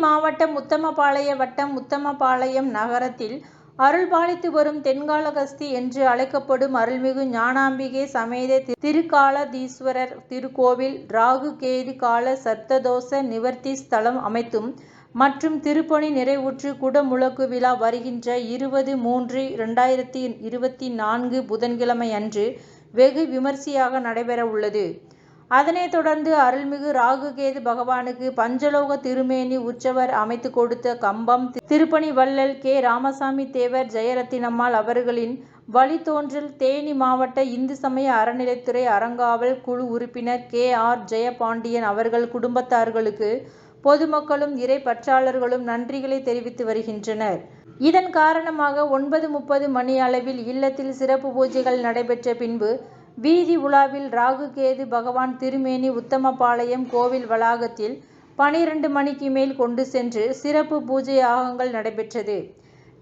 மாவட்டம் உத்தமபாளைய வட்டம் உத்தமபாளையம் நகரத்தில் அருள்பாலித்து வரும் தென்காலகஸ்தி என்று அழைக்கப்படும் அருள்மிகு ஞானாம்பிகை சமேத திருக்காலதீஸ்வரர் திருக்கோவில் ராகு கேது கால சர்ப்பதோஷ நிவர்த்தி ஸ்தலம் அமைத்தும் மற்றும் திருப்பணி நிறைவுற்று குடமுழக்கு விழா வருகின்ற இருபது மூன்று இரண்டாயிரத்தி இருபத்தி நான்கு புதன்கிழமை அன்று வெகு விமரிசையாக நடைபெறவுள்ளது. அதனைத் தொடர்ந்து அருள்மிகு ராகுகேது பகவானுக்கு பஞ்சலோக திருமேனி உற்சவர் அமைத்து கொடுத்த கம்பம் திருப்பணி வள்ளல் கே. ராமசாமி தேவர் ஜெயரத்தினம்மாள் அவர்களின் வழித்தோன்றல் தேனி மாவட்ட இந்து சமய அறநிலைத்துறை அறங்காவல் குழு உறுப்பினர் கே. ஆர். ஜெயபாண்டியன் அவர்கள் குடும்பத்தார்களுக்கு பொதுமக்களும் இறைப்பற்றாளர்களும் நன்றிகளை தெரிவித்து வருகின்றனர். இதன் காரணமாக ஒன்பது முப்பது மணி அளவில் இல்லத்தில் சிறப்பு பூஜைகள் நடைபெற்ற பின்பு வீதி உலாவில் ராகு கேது பகவான் திருமேனி உத்தமபாளையம் கோவில் வளாகத்தில் பனிரெண்டு மணிக்கு மேல் கொண்டு சென்று சிறப்பு பூஜை யாகங்கள் நடைபெற்றது.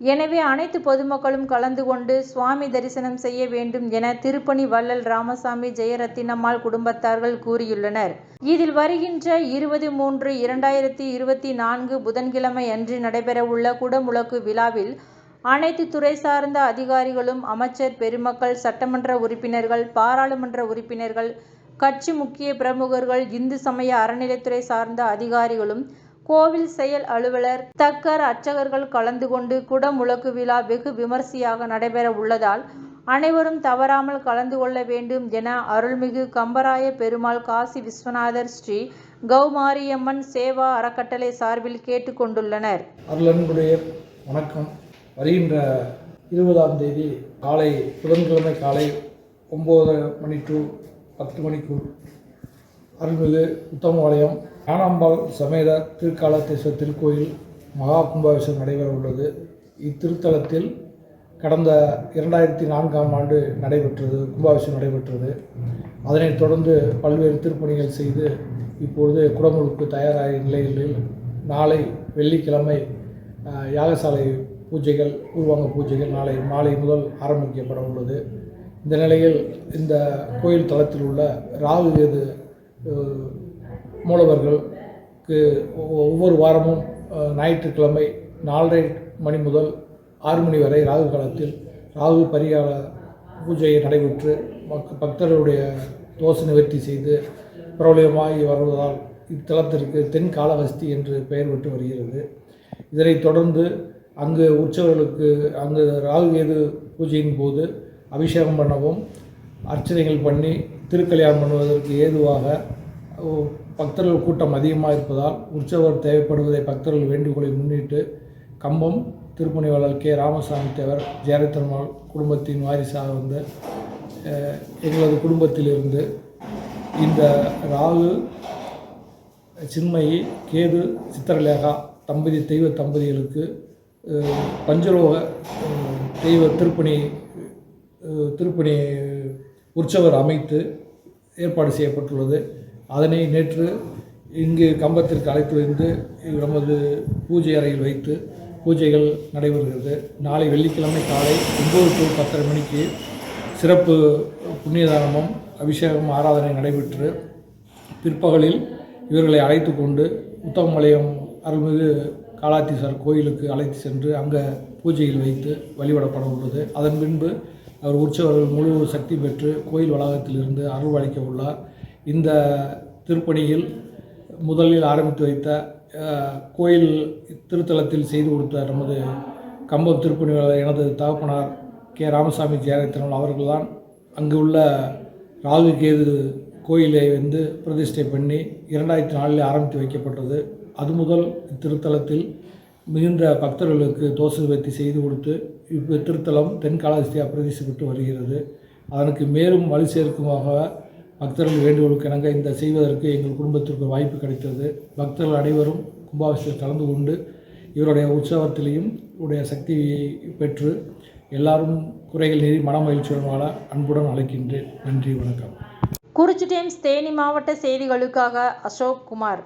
எனவே அனைத்து பொதுமக்களும் கலந்து கொண்டு சுவாமி தரிசனம் செய்ய வேண்டும் என திருப்பணி வள்ளல் ராமசாமி ஜெயரத்தினம்மாள் குடும்பத்தார்கள் கூறியுள்ளனர். இதில் வருகின்ற இருபது மூன்று இரண்டாயிரத்தி இருபத்தி நான்கு புதன்கிழமை அன்று நடைபெறவுள்ள குடமுழக்கு விழாவில் அனைத்து துறை சார்ந்த அதிகாரிகளும் அமைச்சர் பெருமக்கள் சட்டமன்ற உறுப்பினர்கள் பாராளுமன்ற உறுப்பினர்கள் கட்சி முக்கிய பிரமுகர்கள் இந்து சமய அறநிலைத்துறை சார்ந்த அதிகாரிகளும் கோவில் செயல் அலுவலர் தக்கர் அர்ச்சகர்கள் கலந்து கொண்டு குடமுழக்கு விழா வெகு விமர்சையாக நடைபெற உள்ளதால் அனைவரும் தவறாமல் கலந்து கொள்ள வேண்டும் என அருள்மிகு கம்பராய பெருமாள் காசி விஸ்வநாதர் ஸ்ரீ கௌமாரியம்மன் சேவா அறக்கட்டளை சார்பில் கேட்டுக்கொண்டுள்ளனர். அருளன்புடைய வணக்கம். வருகின்ற இருபதாம் தேதி காலை புதன்கிழமை காலை ஒம்பது மணி டு பத்து மணிக்குள் அருள்மிகு உத்தமபாளையம் ஞானாம்பாள் சமேத திருக்காலத்தீஸ்வரர் திருக்கோயில் மகா கும்பாபிஷேகம் நடைபெற உள்ளது. இத்திருத்தலத்தில் கடந்த இரண்டாயிரத்தி நான்காம் ஆண்டு நடைபெற்றது கும்பாபிஷேகம் நடைபெற்றது. அதனைத் தொடர்ந்து பல்வேறு திருப்பணிகள் செய்து இப்பொழுது குடமுழுக்கு தயாராக நிலையில் நாளை வெள்ளிக்கிழமை யாகசாலை பூஜைகள் உருவாங்க பூஜைகள் நாளை மாலை முதல் ஆரம்பிக்கப்பட உள்ளது. இந்த நிலையில் இந்த கோயில் தளத்தில் உள்ள ராகு கேது மூலவர்களுக்கு ஒவ்வொரு வாரமும் ஞாயிற்றுக்கிழமை நாலரை மணி முதல் ஆறு மணி வரை ராகு காலத்தில் ராகு பரிகார பூஜையை நடைபெற்று மக் பக்தர்களுடைய தோசை நிவர்த்தி செய்து பிரபலமாகி வருவதால் இத்தலத்திற்கு தென் காலவஸ்தி என்று பெயர் பெற்று வருகிறது. இதனைத் தொடர்ந்து அங்கு உற்சவர்களுக்கு அங்கு ராகு கேது பூஜையின் போது அபிஷேகம் பண்ணவும் அர்ச்சனைகள் பண்ணி திருக்கல்யாணம் பண்ணுவதற்கு ஏதுவாக பக்தர்கள் கூட்டம் அதிகமாக இருப்பதால் உற்சவர் தேவைப்படுவதை பக்தர்கள் வேண்டுகோளை முன்னிட்டு கம்பம் திருப்பணிவாளர் கே. ராமசாமி தேவர் ஜெயரத்தன்மாள் குடும்பத்தின் வாரிசாக வந்து எங்களது குடும்பத்திலிருந்து இந்த ராகு சின்மயி கேது சித்திரலேகா தம்பதி தெய்வ தம்பதிகளுக்கு பஞ்சலோக தெய்வ திருப்பணி திருப்பணி உற்சவர் அமைத்து ஏற்பாடு செய்யப்பட்டுள்ளது. அதனை நேற்று இங்கு கம்பத்திற்கு அழைத்து வந்து நமது பூஜை அறையில் வைத்து பூஜைகள் நடைபெறுகிறது. நாளை வெள்ளிக்கிழமை காலை ஒம்பது டு பத்தரை மணிக்கு சிறப்பு புண்ணியதானமும் அபிஷேகம் ஆராதனை நடைபெற்று பிற்பகலில் இவர்களை அழைத்து கொண்டு உத்தமமலையம் அருள்மிகு காலாத்தீஸ்வரர் கோயிலுக்கு அழைத்து சென்று அங்கே பூஜையில் வைத்து வழிபடப்பட உள்ளது. அதன் பின்பு அவர் உற்சவர்கள் முழு சக்தி பெற்று கோயில் வளாகத்திலிருந்து அருள்வாளிக்க உள்ளார். இந்த திருப்பணியில் முதலில் ஆரம்பித்து வைத்த கோயில் திருத்தலத்தில் செய்து கொடுத்த நமது கம்பம் திருப்பணி எனது தகப்பனார் கே. ராமசாமி ஜெயரத்னம் அவர்கள்தான் அங்கு உள்ள ராகு கேது கோயிலை வந்து பிரதிஷ்டை பண்ணி இரண்டாயிரத்தி நாலில் ஆரம்பித்து வைக்கப்பட்டது. அது முதல் இத்திருத்தலத்தில் மிகுந்த பக்தர்களுக்கு தோசை நிவர்த்தி செய்து கொடுத்து இத்திருத்தலம் தென் தென்காலஹஸ்தியாக பிரதிஷ்டப்பட்டு வருகிறது. அதற்கு மேலும் வலு சேர்க்குமாக பக்தர்கள் வேண்டுகோளுக்கு இணங்க இந்த செய்வதற்கு எங்கள் குடும்பத்திற்கு வாய்ப்பு கிடைத்தது. பக்தர்கள் அனைவரும் கும்பாபிஷத்தில் கலந்து கொண்டு இவருடைய உற்சவத்திலையும் உடைய சக்தியை பெற்று எல்லாரும் குறைகள் நீதி மனமகிழ்ச்சியுடன் வாழ அன்புடன் அழைக்கின்றேன். நன்றி வணக்கம். குறிச்சி டைம்ஸ் தேனி மாவட்ட செய்திகளுக்காக அசோக் குமார்.